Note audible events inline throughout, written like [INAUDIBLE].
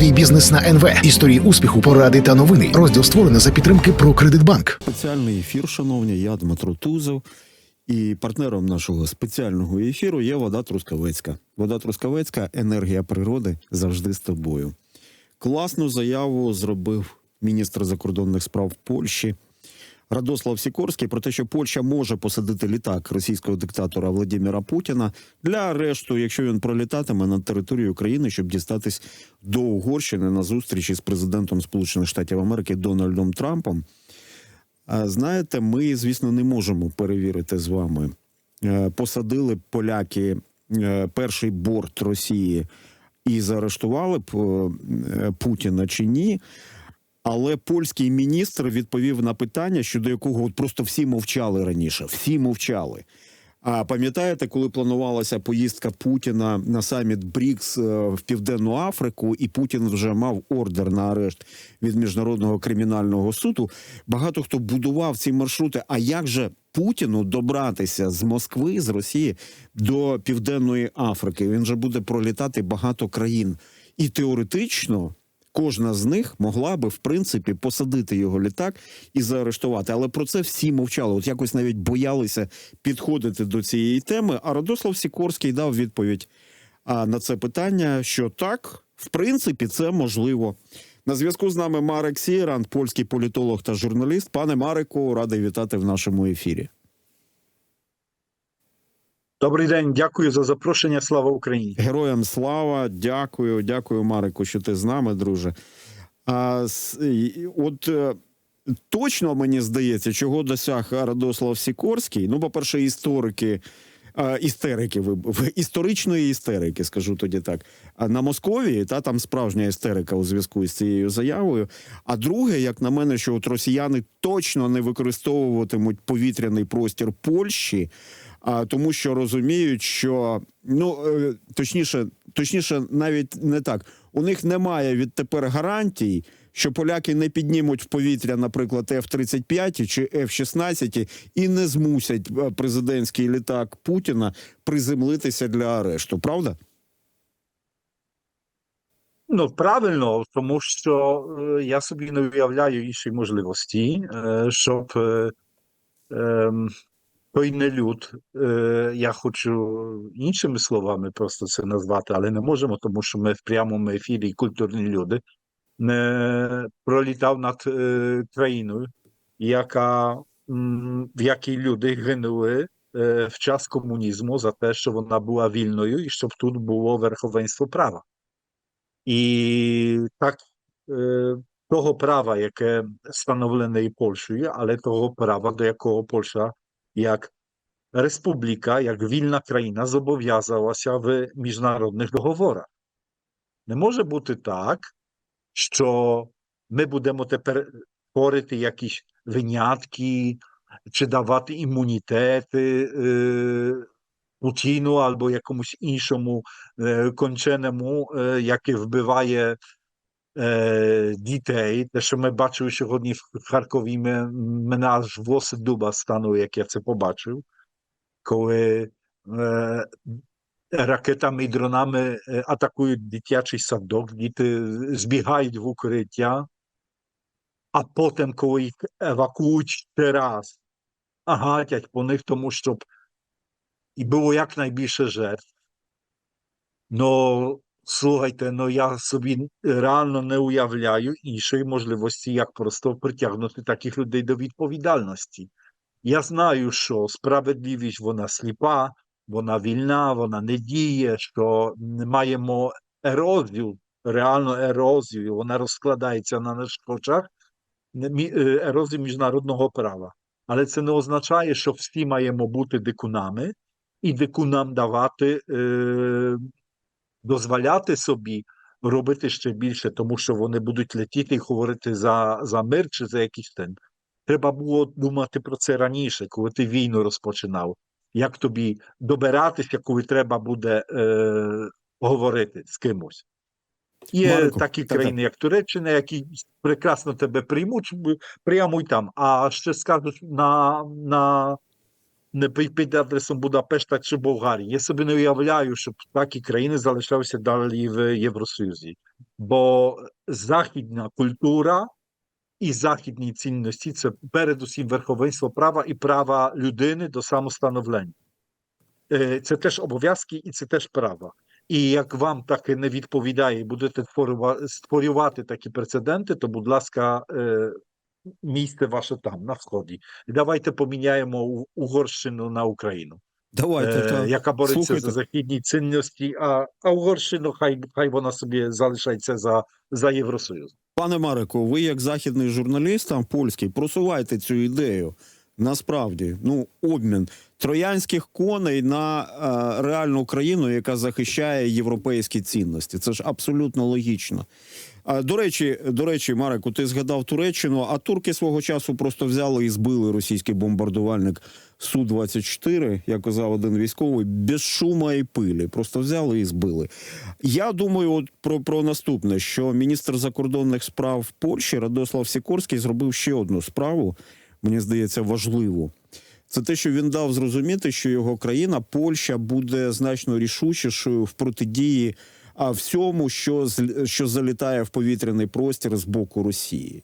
Свій бізнес на НВ. Історії успіху, поради та новини. Розділ створено за підтримки про Кредитбанк. Спеціальний ефір, шановні, я Дмитро Тузов. І партнером нашого спеціального ефіру є вода Трускавецька. Вода Трускавецька, енергія природи завжди з тобою. Класну заяву зробив міністр закордонних справ Польщі Радослав Сікорський про те, що Польща може посадити літак російського диктатора Владимира Путіна для арешту, якщо він пролітатиме на територію України, щоб дістатись до Угорщини на зустрічі з президентом Сполучених Штатів Америки Дональдом Трампом. Знаєте, ми, звісно, не можемо перевірити з вами. Е, Посадили поляки е, перший борт Росії і заарештували б е, Путіна чи ні. Але польський міністр відповів на питання, щодо якого от просто всі мовчали раніше. Всі мовчали. А пам'ятаєте, коли планувалася поїздка Путіна на саміт БРІКС е, в Південну Африку, і Путін вже мав ордер на арешт від міжнародного кримінального суду? Багато хто будував ці маршрути. А як же Путіну добратися з Москви з Росії до Південної Африки? Він же буде пролітати багато країн, і теоретично кожна з них могла би в принципі посадити його літак і заарештувати. Але про це всі мовчали. От якось навіть боялися підходити до цієї теми. А Радослав Сікорський дав відповідь на це питання, що так, в принципі, це можливо. На зв'язку з нами Марек Сієран, польський політолог та журналіст. Пане Мареку, радий вітати в нашому ефірі. Добрий день, дякую за запрошення. Слава Україні. Героям слава, дякую, дякую, Марику, що ти з нами, друже. А, от е, точно мені здається, чого досяг Радослав Сікорський. Ну, по-перше, історики. Істерики, історичної істерики, скажу тоді так. На Московії та там справжня істерика у зв'язку з цією заявою. А друге, як на мене, що от росіяни точно не використовуватимуть повітряний простір Польщі, а тому, що розуміють, що ну е, точніше, точніше, навіть не так. У них немає відтепер гарантій, що поляки не піднімуть в повітря, наприклад, F-35 чи F-16 і не змусять е, президентський літак Путіна приземлитися для арешту. Правда? Ну правильно, тому що е, я собі не уявляю іншої можливості, щоб ем, той нелюд, е, я хочу іншими словами просто це назвати, але не можемо, тому що ми в прямому ефірі культурні люди, пролітав над е, країною, яка, в якій люди гинули е, в час комунізму за те, що вона була вільною і щоб тут було верховенство права. І так того права, яке встановлене і Польщею, але того права, до якого Польща як республіка, як вільна країна зобов'язалася в міжнародних договорах. Не може бути так, що ми будемо тепер творити якісь винятки чи давати імунітети е, Путіну або якомусь іншому е, конченому, е, яке вбиває е, дітей. Те, що ми бачили сьогодні в Харкові, мене аж волоси дуба станули, як я це побачив, коли е, ракетами і дронами атакують дитячий садок, діти збігають в укриття, а потім, коли їх евакують ще раз, гатять по них, тому щоб і було якнайбільше жертв. Ну, слухайте, ну я собі реально не уявляю іншої можливості, як просто притягнути таких людей до відповідальності. Я знаю, що справедливість вона сліпа, вона вільна, вона не діє, що маємо ерозію, реальну ерозію, вона розкладається на наших очах, е, ерозію міжнародного права. Але це не означає, що всі маємо бути дикунами і дикунам давати, е, дозволяти собі робити ще більше, тому що вони будуть летіти і говорити за, за мир чи за якийсь ten. Треба було думати про це раніше, коли ти війну розпочинав. Як тобі добиратися, коли треба буде е, говорити з кимось. Є Марко, такі та-та. країни, як Туреччина, які прекрасно тебе приймуть, прямо й там. А ще скажуть на, на не під, адресом Будапешта чи Болгарії. Я собі не уявляю, щоб такі країни залишалися далі в Євросоюзі. Бо західна культура і західні цінності це передусім верховенство права і права людини до самостановлення. Е, Це теж обов'язки і це теж права. І як вам таке не відповідає, будете створювати такі прецеденти, то, будь ласка, е, місце ваше там, на сході. І давайте поміняємо Угорщину на Україну, Давайте е, так. яка бореться Слухайте. за західні цінності, а, а Угорщину хай, хай вона собі залишається за, за Євросоюз. Пане Марику, ви як західний журналіст там польський, просувайте цю ідею. Насправді, ну обмін троянських коней на е, реальну країну, яка захищає європейські цінності. Це ж абсолютно логічно. До речі, до речі, Марику, ти згадав Туреччину, а турки свого часу просто взяли і збили російський бомбардувальник су 24 як казав один військовий, без шума і пилі. Просто взяли і збили. Я думаю, от про, про наступне, що міністр закордонних справ Польщі Радослав Сікорський зробив ще одну справу, мені здається, важливу. Це те, що він дав зрозуміти, що його країна, Польща, буде значно рішучішою в протидії а всьому, що що залітає в повітряний простір з боку Росії.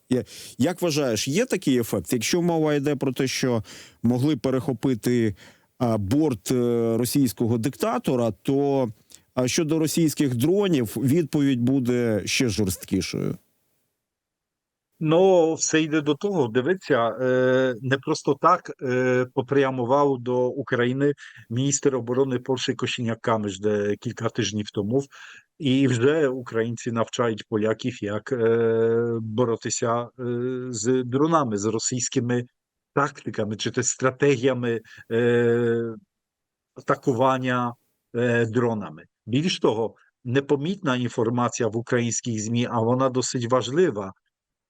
Як вважаєш, є такий ефект? Якщо мова йде про те, що могли перехопити борт е, російського диктатора, то а щодо російських дронів відповідь буде ще жорсткішою. Ну, все йде до того. Дивіться, е, не просто так е, попрямував до України міністр оборони Польщі Косіняк-Камиш де кілька тижнів тому. І вже українці навчають поляків, як е, боротися е, з дронами, з російськими тактиками чи стратегіями е, атакування дронами. Більш того, непомітна інформація в українських ЗМІ, а вона досить важлива.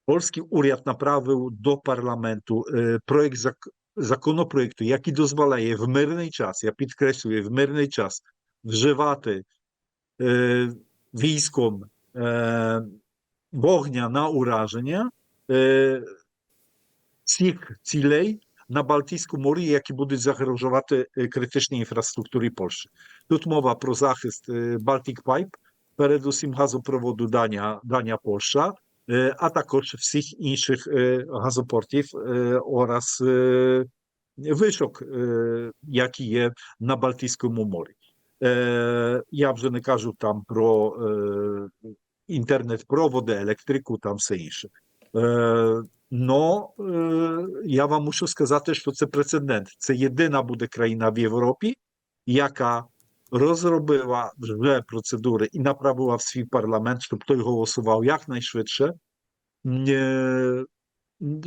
Polski уряд направив до парламенту проект зак- законопроекту, який дозволяє в мирний час, я підкреслюю, в мирний час вживати е, військом е, вогня на ураження е, цих цілей на Балтійському морі, які будуть загрожувати е, критичній інфраструктурі Польщі. Тут мова про захист Baltic Pipe, передусім газопроводу Дania, Dania Польща, а також всіх інших газопортів oraz вишок, які є на Балтійському морі. Е, Я вже не кажу там про е, інтернет-проводи, електрику, там все інше. Е, Но е, я вам мушу сказати, що це прецедент. Це єдина буде країна в Європі, яка розробила вже процедури і направила в свій парламент, щоб той голосував якнайшвидше, е,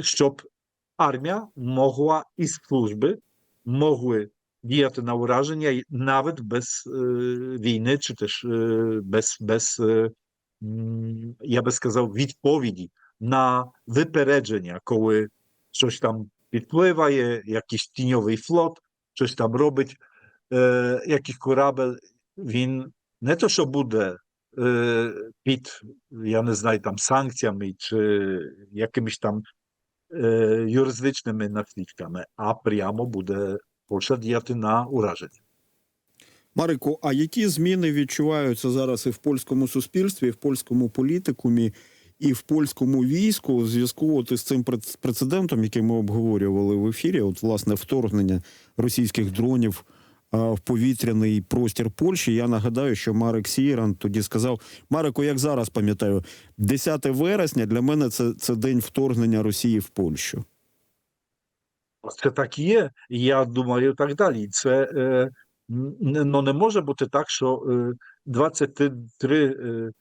щоб армія могла і служби могли діяти на ураження й навіть без е, війни, чи теж е, без, без е, м, я би сказав, відповіді на випередження, коли щось там підпливає, якийсь тіньовий флот, щось там робить, е, якийсь корабель, він не то, що буде е, під, я не знаю, там санкціями чи якимись там е, юридичними наслідками, а прямо буде Польща діяти на ураження. Марику, а які зміни відчуваються зараз і в польському суспільстві, і в польському політикумі, і в польському війську у зв'язку із цим прецедентом, який ми обговорювали в ефірі? От власне вторгнення російських дронів в повітряний простір Польщі. Я нагадаю, що Марик Сіран тоді сказав: Марику, як зараз пам'ятаю, 10 вересня для мене це, це день вторгнення Росії в Польщу. Це так і є, і я думаю, так далі. Це е, н- ну, не може бути так, що е, 23 е,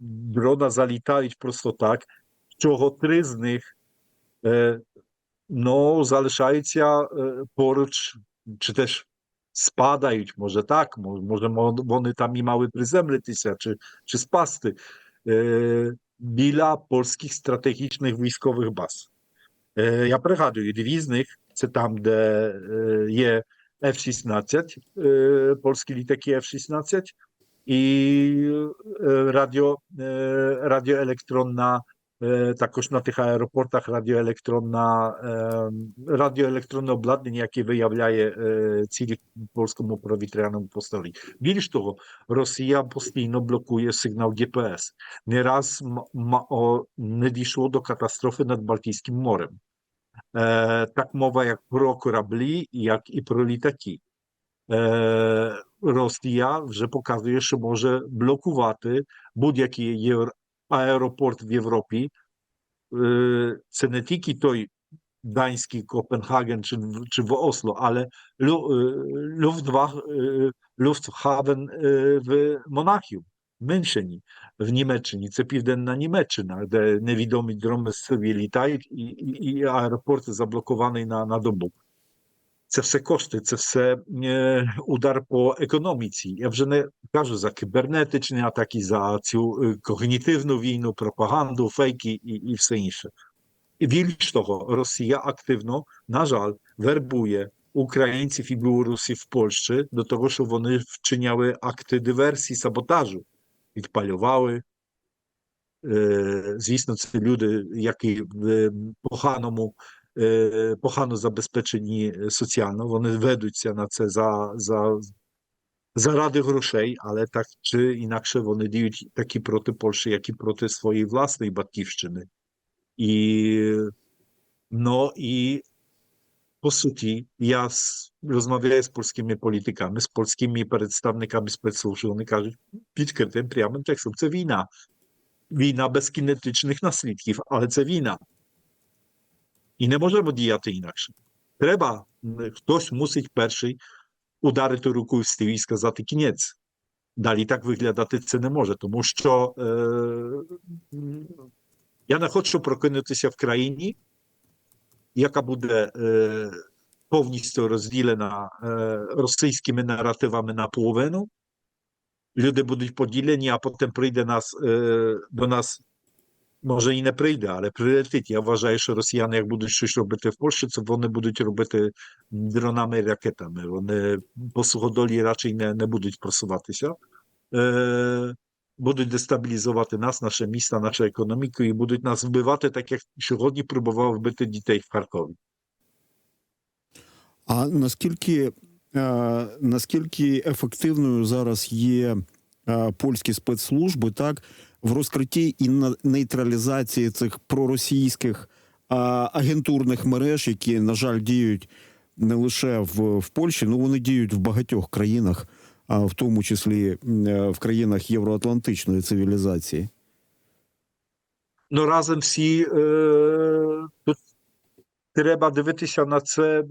дрона залітають просто так, з чого три з них е, ну, залишаються е, поруч, чи теж спадають, може так, мо- може мо- вони там і мали приземлитися, чи, чи спасти е, біля польських стратегічних військових баз. Е, Я пригадую, дві з них це там, де е, є F-16, е, польські літаки F-16 і е, радіо, е, радіоелектронна е, також на тих аеропортах радіоелектронна, е, радіоелектронне обладнання, яке виявляє е, цілі польському повітряному просторі. Більш того, Росія постійно блокує сигнал GPS. Не раз м- м- о, не дійшло до катастрофи над Балтійським морем. Е, так мова як про кораблі, як і про літаки. Е, Росія вже показує, що може блокувати будь-який євро- аеропорт в Європі. Е, Це не тільки той Данський Копенгаген чи, в- чи в Осло, але Лю- е, Люфтвах- е, Люфтхавен е, в Монахію, в Мюнхені, в Німеччині. Це південна Німеччина, де невідомі дрони собі літають, і, і, і аеропорт заблокований на, на добу. Це все кошти, це все е, удар по економіці. Я вже не кажу за кибернетичні атаки, за цю е, когнітивну війну, пропаганду, фейки і, і все інше. І більш того, Росія активно, на жаль, вербує українців і білорусів в Польщі до того, щоб вони вчиняли акти диверсії, саботажу, відпалювали. Е, Звісно, це люди, які в е, поганому, е, погано забезпечені соціально. Вони ведуться на це за, за, заради грошей, але так чи інакше вони діють так і проти Польщі, як і проти своєї власної батьківщини. І, no i po суті, я розмовляю з польськими політиками, з польськими представниками спецслужб, вони кажуть, відкритим прямим текстом, це війна. Війна без кінетичних наслідків, але це війна. І не можемо діяти інакше. Треба, хтось мусить перший ударити рукою в стіл і сказати кінець. Далі так виглядати це не може, тому що е, я не хочу прокинутися в країні, яка буде е, повністю розділена е, російськими наративами на половину. Люди будуть поділені, а потім прийде нас, е, до нас, може і не прийде, але прилетить. Я вважаю, що росіяни, як будуть щось робити в Польщі, це вони будуть робити дронами і ракетами. Вони по суходолі радше не, не будуть просуватися. Будуть дестабілізувати нас, наше місто, нашу економіку і будуть нас вбивати, так як сьогодні пробував вбити дітей в Харкові. А наскільки, е, наскільки ефективною зараз є е, польські спецслужби, так в розкритті і на нейтралізації цих проросійських е, агентурних мереж, які, на жаль, діють не лише в, в Польщі, ну вони діють в багатьох країнах, в тому числі е, в країнах євроатлантичної цивілізації. Ну разом всі е, тут треба дивитися на це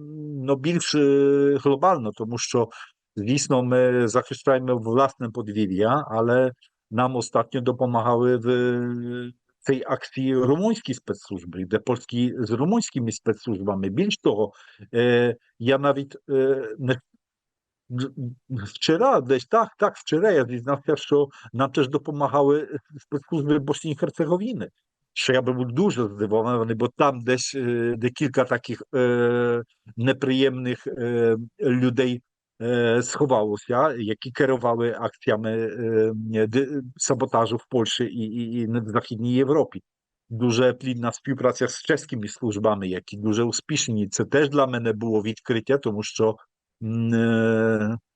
ну, більш е, глобально, тому що, звісно, ми захищаємо власне подвір'я, але нам ostatnio допомагали в е, цій акції румунські спецслужби, де польські з румунськими спецслужбами. Більш того, е, я навіть е, не Вчора, десь так, так, вчора я дізнався, що нам теж допомагали спецслужби Боснії і Херцеговіни. Що я би був дуже здивований, бо там десь е, декілька таких е, неприємних е, людей е, сховалося, які керували акціями е, ди- саботажу в Польщі і, і, і в Західній Європі. Дуже плідна співпраця з чеськими службами, які дуже успішні. Це теж для мене було відкриття, тому що м, е,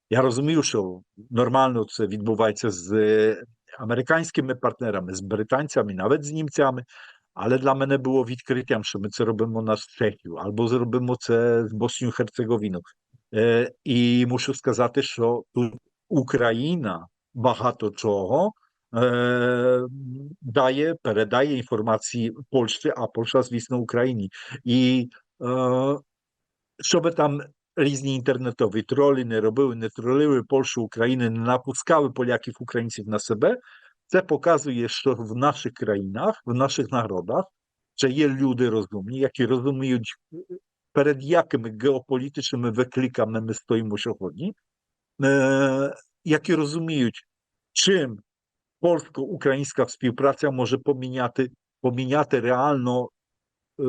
я розумію, що нормально це відбувається з е, американськими партнерами, з британцями, навіть з німцями. Але для мене було відкриттям, що ми це робимо на Чехію, або зробимо це з Боснією Херцеговіною. Е, і мушу сказати, що тут Україна багато чого е, дає, передає інформації Польщі, а Польща, звісно, Україні. І е, щоб там різні інтернетові тролі не робили, не тролили Польщу, України, не напускали поляків, українців на себе, це показує, що в наших країнах, в наших народах, ще є люди розумні, які розуміють, перед якими геополітичними викликами ми стоїмо сьогодні, е, які розуміють, чим польсько-українська співпраця може поміняти, поміняти реально е,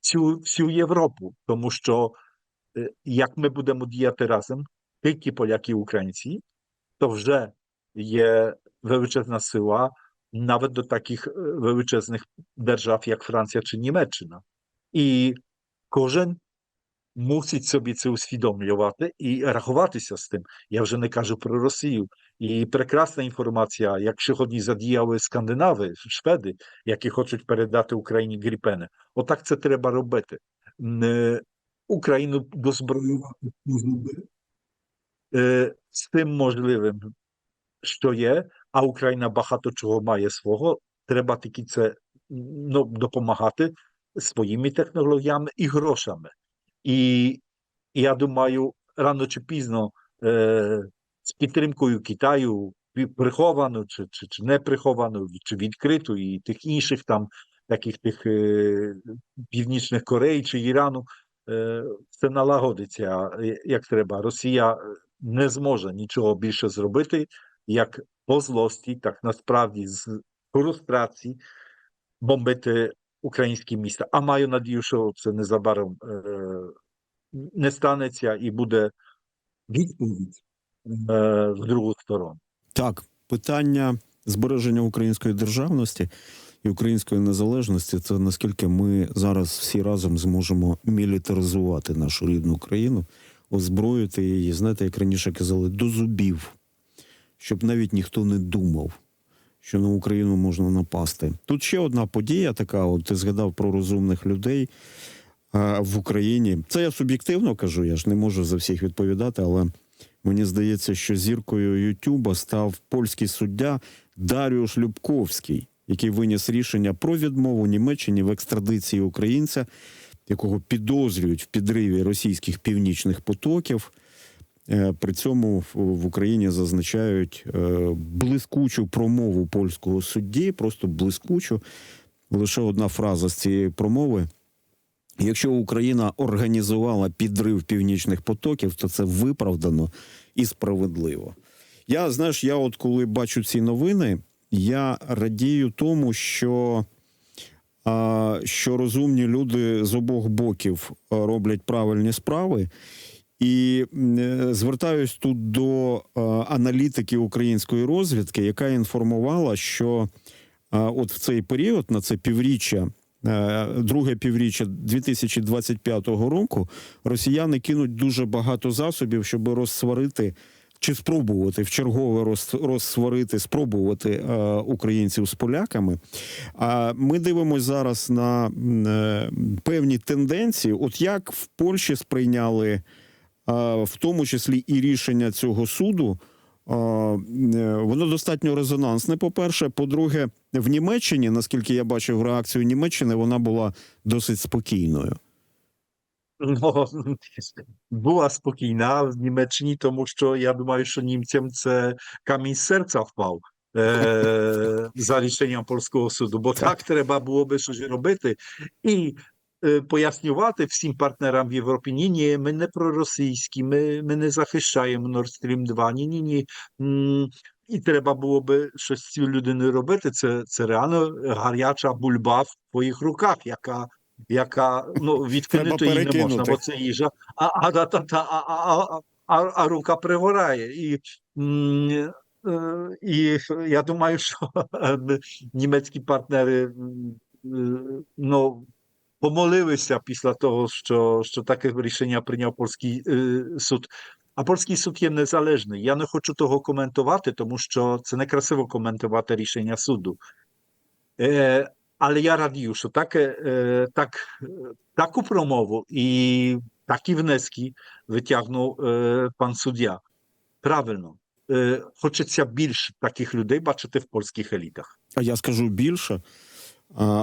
цю всю Європу, тому що е, як ми будемо діяти разом, тільки поляки і українці, то вже є величезна сила nawet do takich e, величезних держав, як Франція чи Німеччина. І кожен мусить собі це усвідомлювати і рахуватися з тим. Я вже не кажу про Росію. І прекрасна інформація, як сьогодні задіяли скандинави, шведи, які хочуть передати Україні гріпени. Отак це треба робити. Україну дозброювати е, з тим можливим, що є, а Україна багато чого має свого. Треба тільки це ну, допомагати своїми технологіями і грошами. І я думаю, рано чи пізно е, з підтримкою Китаю, приховану чи, чи, чи не приховану, чи відкриту, і тих інших там таких тих е, Північних Кореї чи Ірану, е, це налагодиться е, як треба. Росія е, не зможе нічого більше зробити, як по злості, так насправді з фрустрації бомбити українські міста. А маю надію, що це незабаром е, не станеться і буде відповідь з другу сторону. Так, питання збереження української державності і української незалежності це наскільки ми зараз всі разом зможемо мілітаризувати нашу рідну країну, озброїти її, знаєте, як раніше казали, до зубів, щоб навіть ніхто не думав, що на Україну можна напасти. Тут ще одна подія така: от ти згадав про розумних людей в Україні. Це я суб'єктивно кажу, я ж не можу за всіх відповідати, але мені здається, що зіркою Ютуба став польський суддя Даріуш Любковський, який виніс рішення про відмову Німеччині в екстрадиції українця, якого підозрюють в підриві російських північних потоків. Е, При цьому в- Україні зазначають е, блискучу промову польського судді, просто блискучу. Лише одна фраза з цієї промови. Якщо Україна організувала підрив північних потоків, то це виправдано і справедливо. Я знаєш, я от коли бачу ці новини, я радію тому, що, що розумні люди з обох боків роблять правильні справи. І е, звертаюсь тут до аналітики української розвідки, яка інформувала, що от в цей період, на це півріччя, е, друге півріччя 2025 року, росіяни кинуть дуже багато засобів, щоб розсварити чи спробувати в чергове роз- розсварити, спробувати е, українців з поляками. А ми дивимося зараз на е, певні тенденції, от як в Польщі сприйняли а, в тому числі і рішення цього суду. е, Воно достатньо резонансне. По-перше, по-друге, в Німеччині, наскільки я бачив реакцію Німеччини, вона була досить спокійною. Ну, була спокійна в Німеччині, тому що я думаю, що німцям це камінь з серця впав е, за рішенням польського суду, бо так треба було би щось робити і е, пояснювати всім партнерам в Європі, ні, ні, ми не проросійські, ми, ми не захищаємо Nord Stream 2, ні, ні, ні. М, І треба було би щось з цією людиною робити. Це, це реально гаряча бульба в твоїх руках, яка ну відкинути її не можна, бо це їжа, а, а, та, та, та, а, а, а, рука пригорає. І, е, і я думаю, що німецькі партнери е, ну, помолилися після того, що, що таке рішення прийняв польський е, суд. А польський суд є незалежний. Я не хочу того коментувати, тому що це некрасиво коментувати рішення суду. Е, радію, що таке, е, так, е, таку промову і такі внески витягнув е, пан суддя. Правильно. Хочеться більше таких людей бачити в польських елітах. А я скажу більше.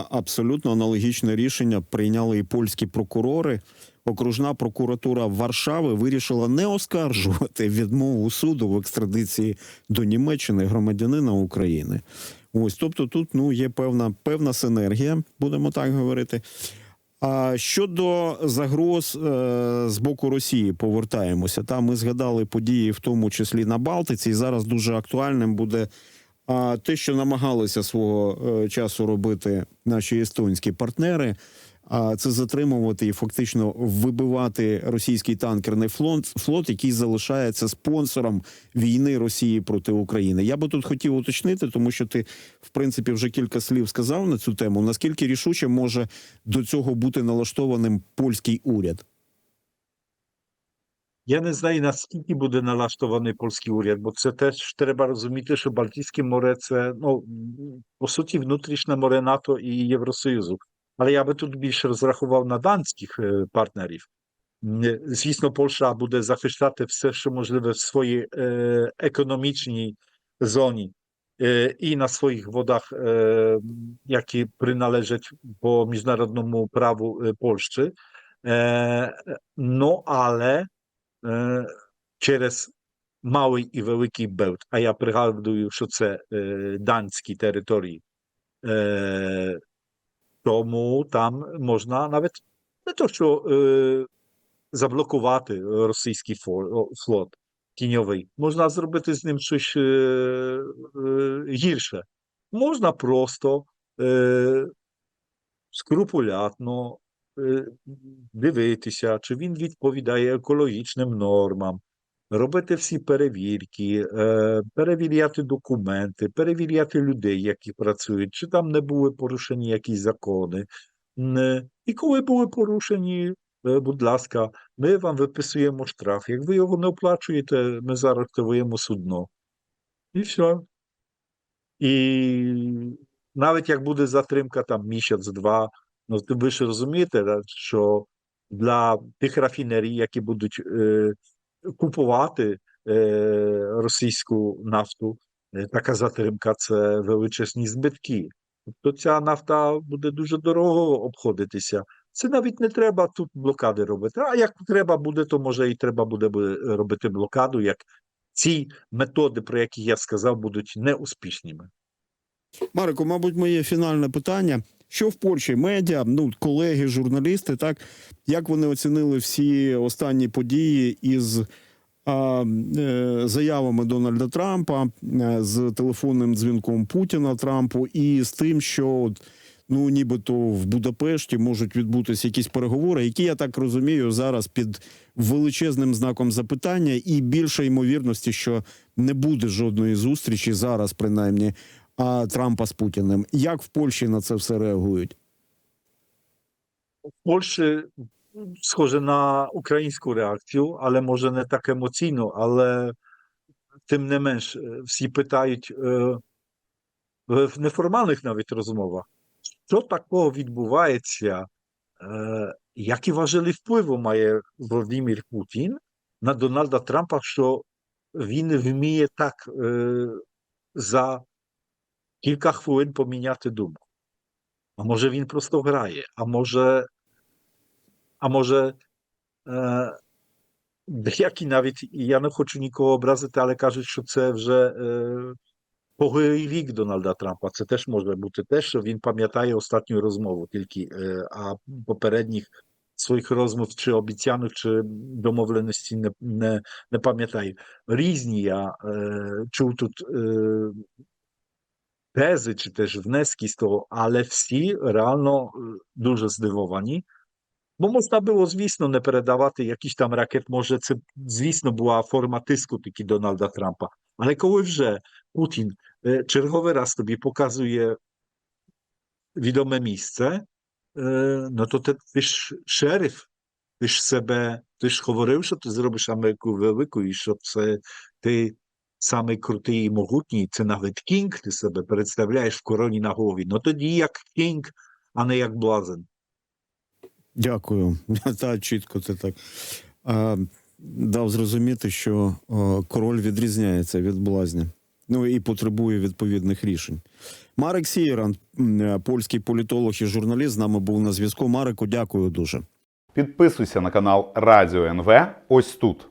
Абсолютно аналогічне рішення прийняли і польські прокурори. Окружна прокуратура Варшави вирішила не оскаржувати відмову суду в екстрадиції до Німеччини громадянина України. Ось, тобто, тут ну є певна певна синергія, будемо так говорити. А щодо загроз е, з боку Росії, повертаємося. Там ми згадали події, в тому числі на Балтиці, і зараз дуже актуальним буде те, що намагалися свого е, часу робити наші естонські партнери. Це затримувати і фактично вибивати російський танкерний флот, флот, який залишається спонсором війни Росії проти України. Я би тут хотів уточнити, тому що ти, в принципі, вже кілька слів сказав на цю тему. Наскільки рішуче може до цього бути налаштованим польський уряд? Я не знаю, наскільки буде налаштований польський уряд, бо це теж треба розуміти, що Балтійське море це, ну, по суті, внутрішнє море НАТО і Євросоюзу. Але я би тут більше розрахував на данських е, партнерів. М, Звісно, Польща буде захищати все, що можливе в своїй е, економічній зоні е, і на своїх водах, е, які приналежать по міжнародному праву е, Польщі. Е, ну, але е, через Малий і Великий Белт, а я тому там можна навіть не то, що е, заблокувати російський флот тіньовий, можна зробити з ним щось е, е, гірше. Можна просто е, скрупулятно е, дивитися, чи він відповідає екологічним нормам, робити всі перевірки, е, перевіряти документи, перевіряти людей, які працюють, чи там не були порушені якісь закони. І коли були порушені, е, будь ласка, ми вам виписуємо штраф. Як ви його не оплачуєте, ми заарештуємо судно. І все. І навіть як буде затримка там місяць-два, ну ви ж розумієте, що для тих рафінерій, які будуть е, купувати е, російську нафту, е, така затримка це величезні збитки. Тобто ця нафта буде дуже дорого обходитися. Це навіть не треба тут блокади робити. А як треба буде, то може і треба буде робити блокаду, як ці методи, про які я сказав, будуть неуспішними. Марику, мабуть, моє фінальне питання. Що в Польщі? Медіа, ну колеги, журналісти, так? Як вони оцінили всі останні події із а, е, заявами Дональда Трампа, е, з телефонним дзвінком Путіна Трампу, і з тим, що ну нібито в Будапешті можуть відбутися якісь переговори, які я так розумію зараз під величезним знаком запитання, і більше ймовірності, що не буде жодної зустрічі зараз, принаймні Трампа з Путіним. Як в Польщі на це все реагують? В Польщі схоже на українську реакцію, але може не так емоційно, але тим не менш е, всі питають е, в неформальних навіть розмовах, що такого відбувається, е, які важелі впливу має Володимир Путін на Дональда Трампа, що він вміє так за кілька хвилин поміняти думку. А може він просто грає, а може, а може, е, деякі навіть, і я не хочу нікого образити, але кажуть, що це вже е, погий вік Дональда Трампа. Це теж може бути те, що він пам'ятає останню розмову тільки, е, а попередніх своїх розмов чи обіцянок, чи домовленості не, не, не пам'ятаю. Різні я е, чув тут. Е, тези чи теж внески з того, але всі реально е, дуже здивовані. Бо можна було, звісно, не передавати якийсь там ракет. Може, це, звісно, була форма тиску таки Дональда Трампа. Але коли вже Путін е, черговий раз тобі показує відоме місце, е, ну то ти, ти ж шериф, ти ж себе, ти ж говорив, що ти зробиш Самий крутий і могутній, це навіть кінг, ти себе представляєш в короні на голові. Ну тоді як кінг, а не як блазен. Дякую. [LAUGHS] Та чітко це так. А, дав зрозуміти, що а, король відрізняється від блазня. Ну і потребує відповідних рішень. Марек Сієран, е, польський політолог і журналіст, з нами був на зв'язку. Мареку, дякую дуже. Підписуйся на канал Радіо НВ ось тут.